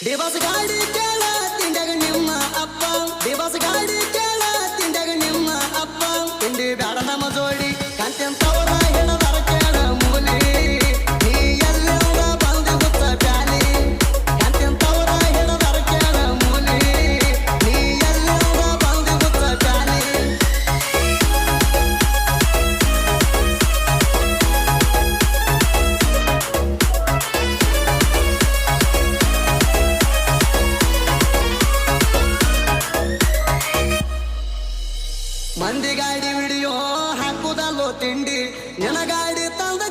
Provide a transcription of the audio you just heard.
There was a guy that girl I think I. ಮಂದಿ ಗಾಡಿ video ಹಾಕುದಲ್ಲೋ ತಿಂಡಿ? ನಿನ ಗಾಡಿ ತಂದ